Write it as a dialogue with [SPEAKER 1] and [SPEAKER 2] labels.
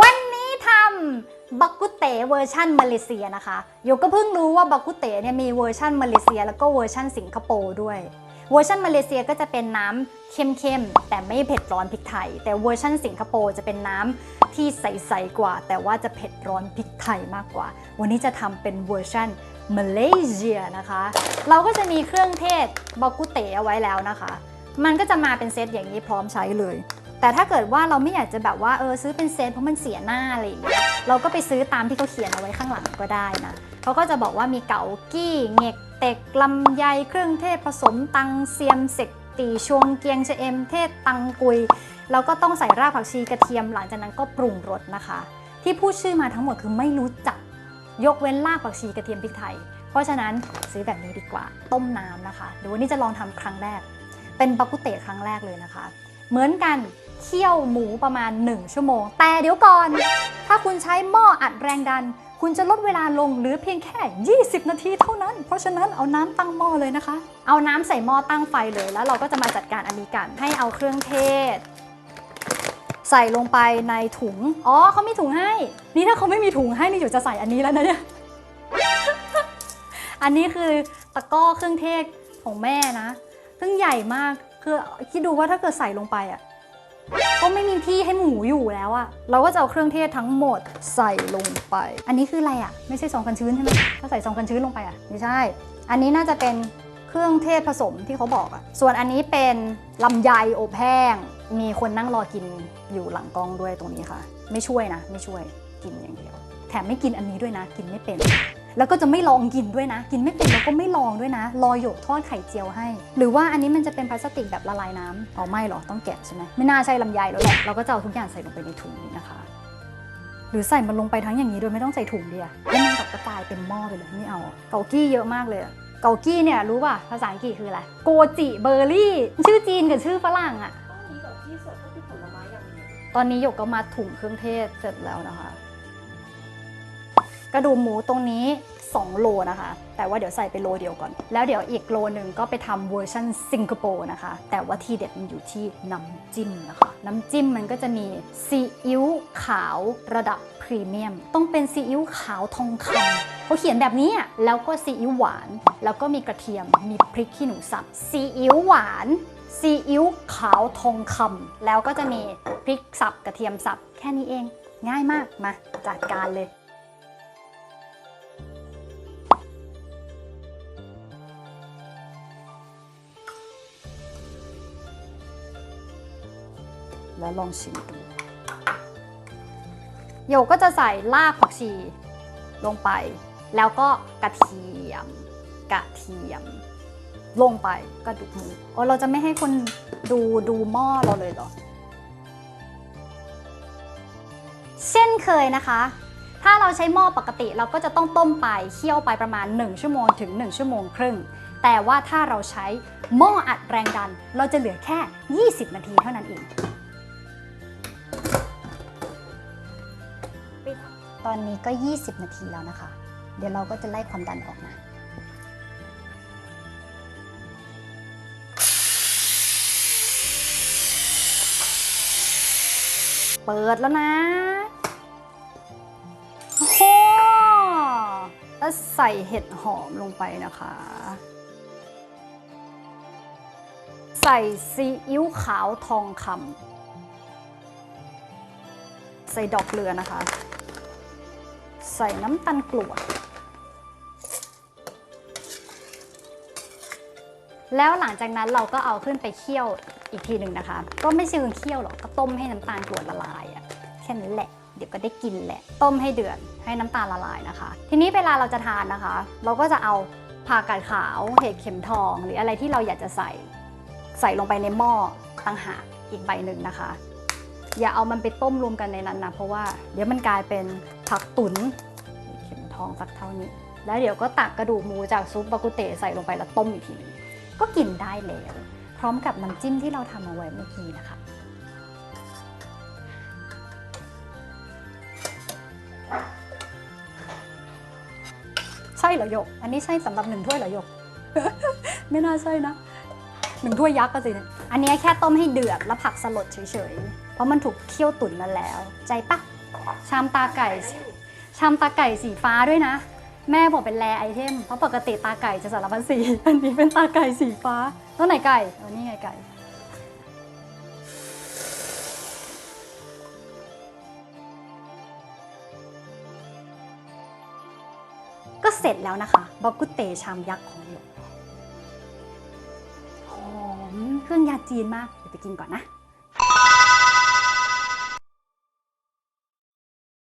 [SPEAKER 1] วันนี้ทำบักกุเตเวอร์ชันมาเลเซียนะคะโยก็เพิ่งรู้ว่าบักกุเตเนี่ยมีเวอร์ชันมาเลเซีย แล้วก็เวอร์ชันสิงคโปร์ด้วย เวอร์ชันมาเลเซียก็จะเป็นน้ำเข้มๆ แต่ไม่เผ็ดร้อนพริกไทย แต่เวอร์ชันสิงคโปร์จะเป็นน้ำที่ใสๆกว่า แต่ว่าจะเผ็ดร้อนพริกไทยมากกว่า วันนี้จะทำเป็นเวอร์ชันมาเลเซียนะคะ เราก็จะมีเครื่องเทศบักกุเตเอาไว้แล้วนะคะ มันก็จะมาเป็นเซตอย่างนี้พร้อมใช้เลย แต่ถ้าเกิดว่าเราไม่อยากจะแบบว่าเออซื้อเป็นเซตเพราะมันเสียหน้าอะไรอย่างเงี้ยเราก็ไปซื้อตามที่เขาเขียนเอาไว้ข้างหลังก็ได้นะเขาก็จะบอกว่ามีเกากี้เงกเต็กลำไยเครื่องเทศผสมตังเซียมเสกตีชวงเกียงเชเอมเทศตังกุยแล้วก็ต้องใส่รากผักชีกระเทียมหลังจากนั้นก็ปรุงรสนะคะ ที่พูดชื่อมาทั้งหมดคือไม่รู้จักยกเว้นรากผักชีกระเทียมพริกไทย เพราะฉะนั้นซื้อแบบนี้ดีกว่าต้มน้ำนะคะเดี๋ยววันนี้จะลองทำครั้งแรก เป็นบักุเตะครั้งแรกเลยนะคะ เหมือนกัน เคี่ยวหมูประมาณ 1 ชั่วโมง แต่เดี๋ยวก่อน ถ้าคุณใช้หม้ออัดแรงดัน คุณจะลดเวลาลงเหลือเพียงแค่ 20 นาทีเท่านั้น เพราะฉะนั้นเอาน้ำตั้งหม้อเลยนะคะ เอาน้ำใส่หม้อตั้งไฟเลยแล้วเราก็จะมาจัดการอันนี้กันให้เอาเครื่องเทศ ใส่ลงไปในถุง อ๋อเขามีถุงให้ นี่ถ้าเขาไม่มีถุงให้นี่อยู่จะใส่อันนี้แล้วนะเนี่ย อันนี้คือตะก้อเครื่องเทศของแม่นะ ซึ่งใหญ่มาก คือคิดดูว่าถ้าเกิดใส่ลงไปอะ ก็ไม่มีที่ให้หมูอยู่แล้วอะเราก็จะเอาเครื่องเทศทั้งหมดใส่ลงไป อันนี้คืออะไรอะไม่ใช่ซองกันชื้นใช่ไหมถ้าใส่ซองกันชื้นลงไปอะไม่ใช่ อันนี้น่าจะเป็นเครื่องเทศผสมที่เขาบอกอะส่วนอันนี้เป็นลำไยอบแห้ง มีคนนั่งรอกินอยู่หลังกล้องด้วยตรงนี้ค่ะ ไม่ช่วยนะ ไม่ช่วยกินอย่างเดียว แถมไม่กินอันนี้ด้วยนะ กินไม่เป็น แล้วก็จะไม่ลองกินด้วยนะ กินไม่เป็นแล้วก็ไม่ลองด้วยนะ รอหยกทอดไข่เจียวให้ หรือว่าอันนี้มันจะเป็นพลาสติกแบบละลายน้ำอ๋อไม่หรอต้องแกะใช่ไหมไม่น่าใช่ลำไยแล้วแหละเราก็จะเอาทุกอย่างใส่ลงไปในถุงนี้นะคะ หรือใส่มันลงไปทั้งอย่างนี้โดยไม่ต้องใส่ถุงเดียวแล้วมันกับกระจายเต็มหม้อไปเลยไม่เอาอะเกากี้เยอะมากเลยอะเกากี้เนี่ยรู้ป่ะภาษาอังกฤษคืออะไรโกจิเบอร์รี่ ชื่อจีนกับชื่อฝรั่งอะ
[SPEAKER 2] ต้องมีแบบที่สดก็คือผลไม้อย่างเดียว
[SPEAKER 1] ตอนนี้หยกก็มาถุงเครื่องเทศเสร็จแล้วนะคะ กระดูกหมูตรงนี้ 2 โลนะคะ แต่ว่าเดี๋ยวใส่ไปโลเดียวก่อน แล้วเดี๋ยวอีกโลหนึ่งก็ไปทำเวอร์ชันสิงคโปร์นะคะ แต่ว่าทีเด็ดมันอยู่ที่น้ำจิ้มนะคะ น้ำจิ้มมันก็จะมีซีอิ๊วขาวระดับพรีเมียม ต้องเป็นซีอิ๊วขาวทองคำเขาเขียนแบบนี้แล้วก็ซีอิ๊วหวาน แล้วก็มีกระเทียม มีพริกขี้หนูสับ ซีอิ๊วหวานซีอิ๊วขาวทองคำแล้วก็จะมีพริกสับกระเทียมสับแค่นี้เอง ง่ายมากมาจัดการเลย แล้วลองชิมดูโยก็จะใส่รากผักชีลงไป แล้วก็กระเทียม กระเทียม ลงไปกระดูกหมูโอ้เราจะไม่ให้คนดูดูหม้อเราเลยเหรอ เช่นเคยนะคะ ถ้าเราใช้หม้อปกติเราก็จะต้องต้มไปเคี่ยวไปประมาณ 1 ชั่วโมงถึง 1 ชั่วโมงครึ่ง แต่ว่าถ้าเราใช้หม้ออัดแรงดัน เราจะเหลือแค่ 20 นาทีเท่านั้นเอง ตอนนี้ก็ 20 นาทีแล้วนะคะ เดี๋ยวเราก็จะไล่ความดันออกมาเปิดแล้วนะ โอ้โหแล้วใส่เห็ดหอมลงไปนะคะ ใส่ซีอิ๊วขาวทองคำ ใส่ดอกเกลือนะคะ ใส่น้ำตาลกรวด แล้วหลังจากนั้นเราก็เอาขึ้นไปเคี่ยวอีกทีหนึ่งนะคะ ก็ไม่เชิงเคี่ยวหรอกก็ต้มให้น้ำตาลกรวดละลายอะแค่นั้นแหละ เดี๋ยวก็ได้กินแหละ ต้มให้เดือดให้น้ำตาลละลายนะคะ ทีนี้เวลาเราจะทานนะคะ เราก็จะเอาผักกาดขาว เห็ดเข็มทอง หรืออะไรที่เราอยากจะใส่ใส่ลงไปในหม้อต่างหากอีกใบหนึ่งนะคะ อย่าเอามันไปต้มรวมกันในนั้นนะเพราะว่าเดี๋ยวมันกลายเป็นผักตุน๋น ทองสักเท่านี้ แล้วเดี๋ยวก็ตักกระดูกหมูจากซุปบากุเตใส่ลงไปแล้วต้มอีกทีนึงก็กินได้แล้วพร้อมกับน้ำจิ้มที่เราทำเอาไว้เมื่อกี้นะคะใช่เหรอโยก อันนี้ใช่สำหรับหนึ่งถ้วยเหรอโยก ไม่น่าใช่นะหนึ่งถ้วยยักษ์ก็สิเนี่ยอันนี้แค่ต้มให้เดือดแล้วผักสลดเฉยๆ เพราะมันถูกเคี่ยวตุ๋นมาแล้ว ใจปะชามตาไก่ ชามตาไก่สีฟ้าด้วยนะ แม่บอกเป็นแรไอเทม เพราะปกติตาไก่จะสารพัดสี อันนี้เป็นตาไก่สีฟ้าต้นไหนไก่เออนี่ไงไก่ ก็เสร็จแล้วนะคะบักกุเตชามยักษ์ของหยกหอมเครื่องยาจีนมาก เดี๋ยวไปกินก่อนนะ